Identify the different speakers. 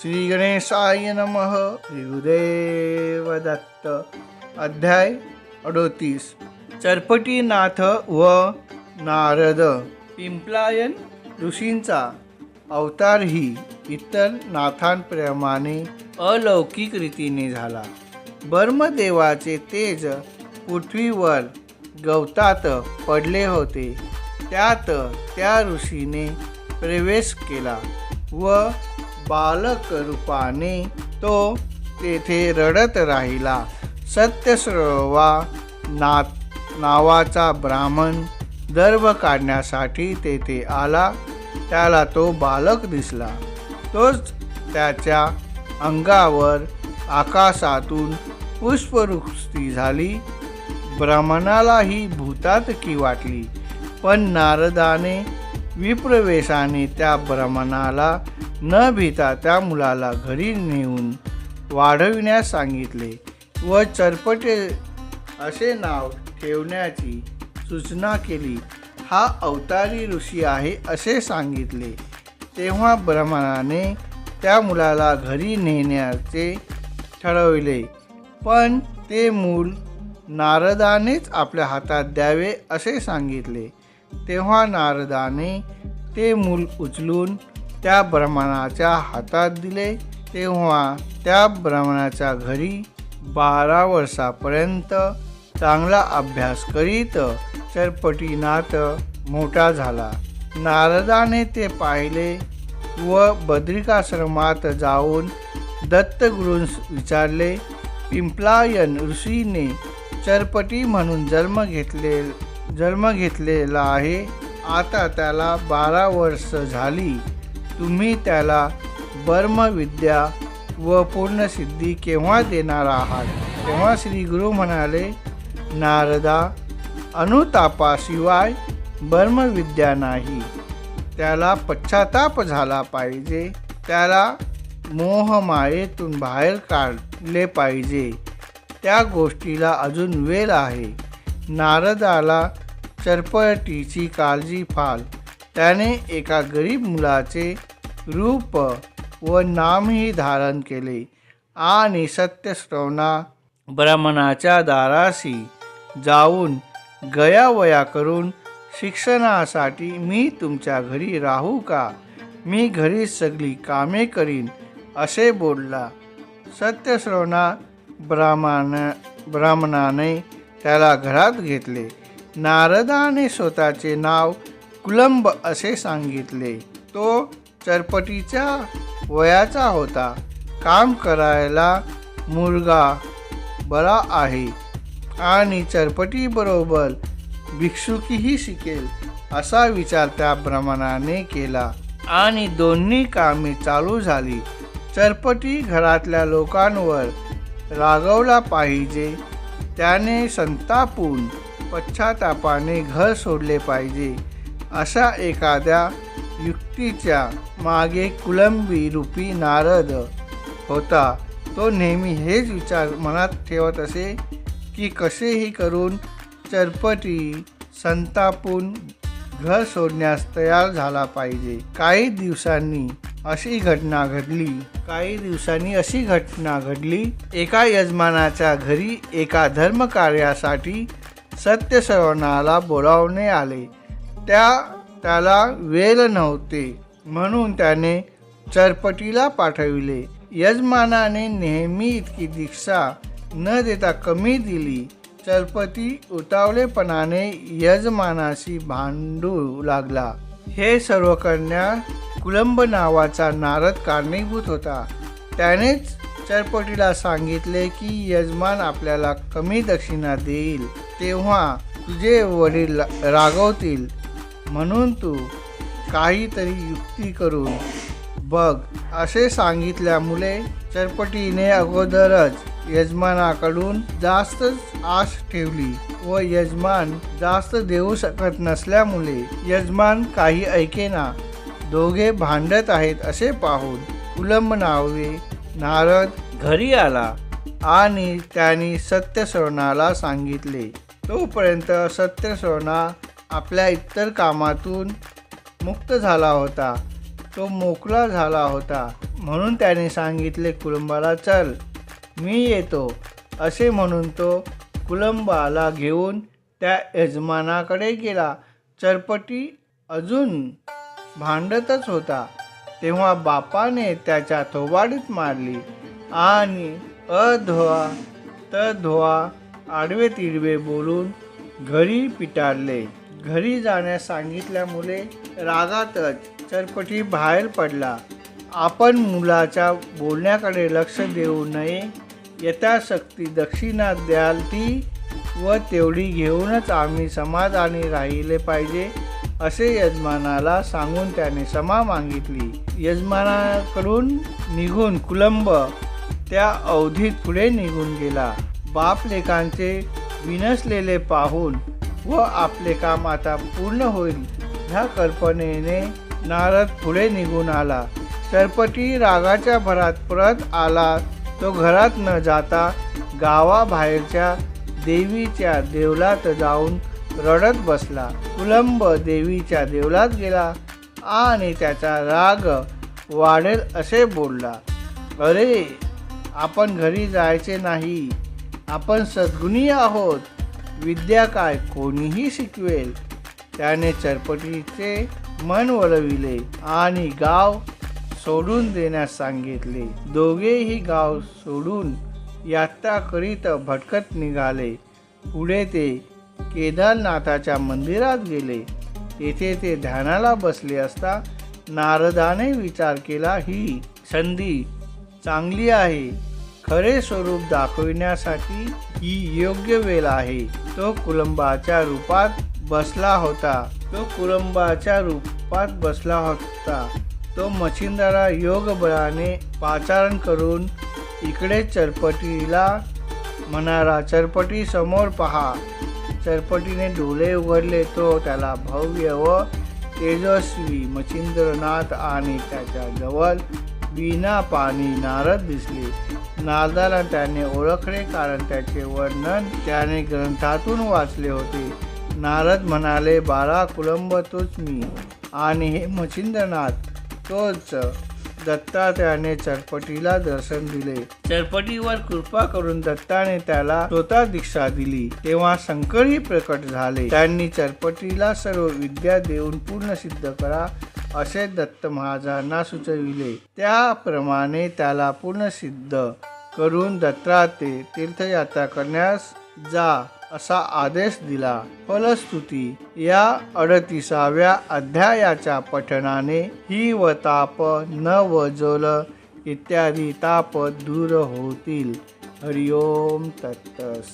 Speaker 1: श्री गणेशाय नमः. गुरुदेव दत्त अध्याय अडोतीस. चरपटीनाथ व नारद. पिंपलायन ऋषींचा अवतारही इतर नाथांप्रमाणे अलौकिक रीतीने झाला. ब्रह्मदेवाचे तेज पृथ्वीवर गवतात पडले होते. त्यात त्या ऋषीने प्रवेश केला व बालक रूपाने तो तेथे रडत राहिला. सत्यस्रवा ना नावाचा ब्राह्मण दर्व काढण्यासाठी तेथे आला. त्याला तो बालक दिसला. तोच त्याच्या अंगावर आकाशातून पुष्पवृष्टी झाली. ब्राह्मणाला ही भूतातकी वाटली. पण नारदाने विप्रवेशाने त्या ब्राह्मणाला न भीता त्या मुलाला घरी नेऊन वाढविण्यास सांगितले व चरपटे असे नाव ठेवण्याची सूचना केली. हा अवतारी ऋषी आहे असे सांगितले. तेव्हा ब्रह्मणाने त्या मुलाला घरी नेण्याचे ठरविले. पण ते मूल नारदानेच आपल्या हातात द्यावे असे सांगितले. तेव्हा नारदाने ते मूल उचलून त्या ब्राह्मणाच्या हातात दिले तेव्हा त्या ब्राह्मणाच्या घरी बारा वर्षापर्यंत चांगला अभ्यास करीत चरपटीनाथ मोठा झाला. नारदाने ते पाहिले व बद्रिकाश्रमात जाऊन दत्तगुरूंस विचारले पिंपलायन ऋषीने चरपटी म्हणून जन्म घेतले जन्म घेतलेला आहे. आता त्याला बारा वर्ष झाली. तुम्ही त्याला ब्रह्मविद्या व पूर्णसिद्धी केव्हा देणार आहात? तेव्हा श्री गुरु म्हणाले नारदा अनुतापाशिवाय ब्रह्मविद्या नाही. त्याला पश्चाताप झाला पाहिजे. त्याला मोहमायेतून बाहेर काढले पाहिजे. त्या गोष्टीला अजून वेळ आहे. नारदाला चरपटीची काळजी फाल. त्याने एका गरीब मुलाचे रूप व नामही धारण केले. आणि सत्यश्रवणा ब्राह्मणाच्या दाराशी जाऊन गयावया करून शिक्षणासाठी मी तुमच्या घरी राहू का? मी घरी सगळी कामे करीन असे बोलला. सत्यश्रवणा ब्राह्मण ब्राह्मणाने त्याला घरात घेतले. नारदाने स्वतःचे नाव कुलंब असे सांगितले. तो चरपटीच्या वयाचा होता. काम करायला मुलगा बरा आहे आणि चरपटीबरोबर भिक्षुकीही शिकेल असा विचार त्या ब्राह्मणाने केला. आणि दोन्ही कामे चालू झाली. चरपटी घरातल्या लोकांवर रागवला पाहिजे. त्याने संतापून पश्चातापाने घर सोडले पाहिजे अशा एखाद्या युक्तीच्या मागे कुलंबी रूपी नारद होता. तो नेहमी हेच विचार मनात ठेवत असे की कसेही करून चरपटी संतापून घर सोडण्यास तयार झाला पाहिजे. काही दिवसांनी अशी घटना घडली. काही दिवसांनी अशी घटना घडली. एका यजमानाच्या घरी एका धर्मकार्यासाठी सत्यश्रवणाला बोलावणे आले. त्या त्याला वेळ नव्हते. म्हणून त्याने चरपटीला पाठविले. यजमानाने नेहमी इतकी दीक्षा न देता कमी दिली. चरपती उतावलेपणाने यजमानाशी भांडू लागला. हे सर्व करण्या कुलंब नावाचा नारद कारणीभूत होता. त्यानेच चरपटीला सांगितले की यजमान आपल्याला कमी दक्षिणा देईल. तेव्हा तुझे वडील रागवतील. म्हणून तू काहीतरी युक्ती करून बघ. असे सांगितल्यामुळे चरपटीने अगोदरच यजमानाकडून जास्त आश ठेवली व यजमान जास्त देऊ शकत नसल्यामुळे यजमान काही ऐकेना दोघे भांडत आहेत असे पाहून उलंबनावे नावे नारद घरी आला आणि त्यांनी सत्यश्रवणाला सांगितले तोपर्यंत सत्यश्रवणा आपल्या इतर कामातून मुक्त झाला होता. तो मोकळा झाला होता. म्हणून त्याने सांगितले कुलंबाला चल मी येतो. असे म्हणून तो कुलंबाला घेऊन त्या यजमानाकडे गेला. चरपटी अजून भांडतच होता. तेव्हा बापाने त्याच्या थोबाडीत मारली आणि अधोआ तर आडवे तिडवे बोलून घरी पिटाळले घरी जाण्यास सांगितल्यामुळे रागातच चरपटी बाहेर पडला. आपण मुलाच्या बोलण्याकडे लक्ष देऊ नये. यथाशक्ती दक्षिणा द्याल ती व तेवढी घेऊनच आम्ही समाधानी राहिले पाहिजे असे यजमानाला सांगून त्याने क्षमा मागितली. यजमानाकडून निघून कुलंब त्या अवधीत पुढे निघून गेला. बापलेकांचे विनसलेले पाहून व आपले काम आता पूर्ण होईल. ह्या कल्पनेने नारद पुढे निघून आला. सरपटी रागाच्या भरात परत आला. तो घरात न जाता गावाबाहेरच्या देवीच्या देवलात जाऊन रडत बसला. कुलंब देवीच्या देवलात गेला आणि त्याचा राग वाढेल असे बोलला. अरे आपण घरी जायचे नाही. आपण सद्गुणी आहोत. विद्या काय कोणीही शिकवेल त्याने चरपटीचे मन वळविले आणि गाव सोडून देण्यास सांगितले. दोघेही गाव सोडून यात्रा करीत भटकत निघाले. पुढे ते केदारनाथाच्या मंदिरात गेले. तेथे ते ध्यानाला बसले असता नारदाने विचार केला ही संधी चांगली आहे. खरे स्वरूप दाखविण्यासाठी ही योग्य वेळ आहे. तो कुलंबाच्या रूपात बसला होता. तो कुलंबाच्या रूपात बसला होता. तो मच्छिंदारा योग बळाने पाचारण करून इकडे चरपटीला म्हणाला चरपटी समोर पहा. चरपटीने डोळे उघडले. तो त्याला भव्य व तेजस्वी मच्छिंद्रनाथ आणि त्याच्याजवळ बिना पाणी नारद दिसले. नारदाला त्याने ओळखले कारण त्याचे वर्णन त्याने ग्रंथातून वाचले होते. नारद म्हणाले बाळा कुलंब तोच मी आणि हे मच्छिंद्रनाथ. तोच दत्तात्रयाने चरपटीला दर्शन दिले. चरपटीवर कृपा करून दत्ताने त्याला स्वतः दीक्षा दिली. तेव्हा शंकरही प्रकट झाले. त्यांनी चरपटीला सर्व विद्या देऊन पूर्ण सिद्ध करा असे दत्त महाराजांना सुचविले. त्याप्रमाणे त्याला पूर्ण सिद्ध करून दत्तात्रे तीर्थयात्रा करण्यास जा असा आदेश दिला. फलस्तुती. या अडतीसाव्या अध्यायाच्या पठणाने ही व ताप न वजोल इत्यादी ताप दूर होतील. हरिओम तत्तस.